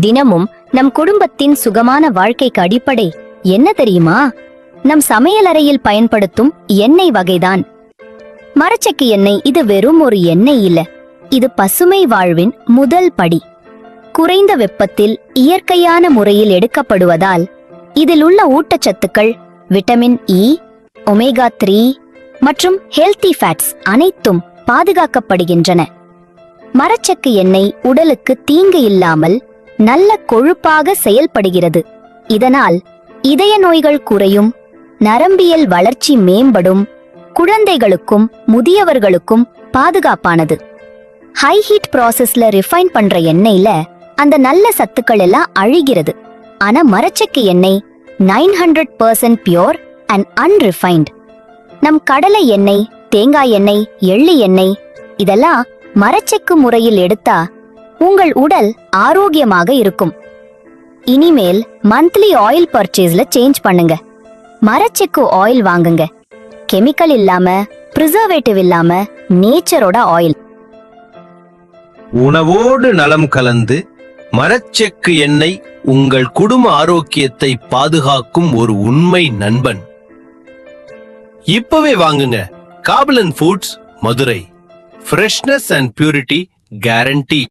தினமும் நம் குடும்பத்தின் சுகமான வாழ்க்கைக்கு அடிப்படை என்ன தெரியுமா? நம் சமையலறையில் பயன்படுத்தும் எண்ணெய் வகைதான். மரச்சக்கு எண்ணெய் இது வெறும் ஒரு எண்ணெய் இல்ல. இது பசுமை வாழ்வின் முதல் படி. குறைந்த வெப்பத்தில் இயற்கையான முறையில் எடுக்கப்படுவதால் இதில் உள்ள ஊட்டச்சத்துக்கள் விட்டமின் இ ஒமேகா த்ரீ மற்றும் ஹெல்தி ஃபேட்ஸ் அனைத்தும் பாதுகாக்கப்படுகின்றன. மரச்சக்கு எண்ணெய் உடலுக்கு தீங்கு இல்லாமல் நல்ல கொழுப்பாக செயல்படுகிறது. இதனால் இதய நோய்கள் குறையும் நரம்பியல் வளர்ச்சி மேம்படும் குழந்தைகளுக்கும் முதியவர்களுக்கும் பாதுகாப்பானது. ஹை ஹீட் ப்ராசஸ்ல ரிஃபைன் பண்ற எண்ணெயில அந்த நல்ல சத்துக்கள் எல்லாம் அழிகிறது. ஆனா மரச்செக்கு எண்ணெய் nine hundred percent pure and unrefined நம் கடலை எண்ணெய் தேங்காய் எண்ணெய் எள்ளு எண்ணெய் இதெல்லாம் மரச்செக்கு முறையில் எடுத்தா உங்கள் உடல் ஆரோக்கியமாக இருக்கும். இனிமேல் மந்த்லி ஆயில் பர்ச்சேஸ்ல சேஞ்ச் பண்ணுங்க. மரச்செக்கு ஆயில் வாங்குங்க. கெமிக்கல் இல்லாம ப்ரிசர்வேட்டிவ் இல்லாம நேச்சரோட ஆயில் உணவோடு நலம் கலந்து மரச்செக்கு எண்ணெய் உங்கள் குடும்ப ஆரோக்கியத்தை பாதுகாக்கும் ஒரு உண்மை நண்பன். இப்பவே வாங்குங்க. காபலன் foods Madurai freshness and purity guarantee